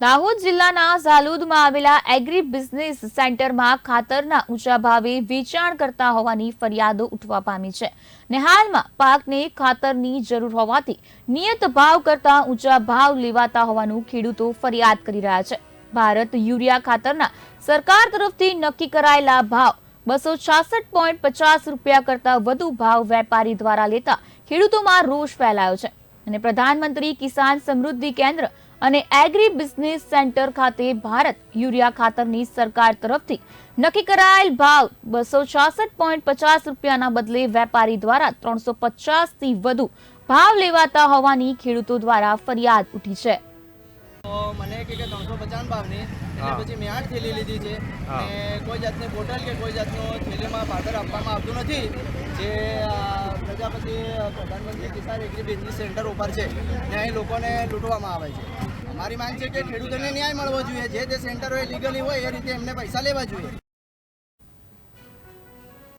દાહોદ જિલ્લાના ઝાલુદમાં આવેલા agri business સેન્ટરમાં ખાતરના ઊંચા ભાવે વેચાણ કરતા હોવાની ફરિયાદો ઉઠવા પામી છે. ને હાલમાં પાકને ખાતરની જરૂર હોવાથી નિયત ભાવ કરતા ઊંચા ભાવ લેવાતા હોવાનું ખેડૂતો ફરિયાદ કરી રહ્યા છે. ભારત યુરિયા ખાતરના સરકાર તરફથી નક્કી કરાયેલા ભાવ બસો છાસઠ પોઈન્ટ પચાસ રૂપિયા કરતા વધુ ભાવ વેપારી દ્વારા લેતા ખેડૂતોમાં રોષ ફેલાયો છે. અને પ્રધાનમંત્રી કિસાન સમૃદ્ધિ કેન્દ્ર અને એગ્રી બિઝનેસ સેન્ટર ખાતે ભારત યુરિયા ખાતરની સરકાર તરફથી નક્કી કરાયેલ ભાવ બસો છાસઠ પોઈન્ટ પચાસ રૂપિયાના બદલે વેપારી દ્વારા ત્રણસો પચાસથી વધુ ભાવ લેવાતા હોવાની ખેડૂતો દ્વારા ફરિયાદ ઉઠી છે. મને કે કે ત્રણસો પચાસ ભાવની એટલે પછી મેં આઠ થેલી લીધી છે. અને કોઈ જાતની બોટલ કે કોઈ જાતનો થેલીમાં પાવડર આપવામાં આવતું નથી. જે પ્રજાપતિ પ્રધાનમંત્રી કિસાન એગ્રી બિઝનેસ સેન્ટર ઉપર છે. ને અહીં લોકોને લૂંટવામાં આવે છે. અમારી માંગ છે કે ખેડૂતોને ન્યાય મળવો જોઈએ, જે તે સેન્ટર હોય લીગલી હોય એ રીતે એમને પૈસા લેવા જોઈએ.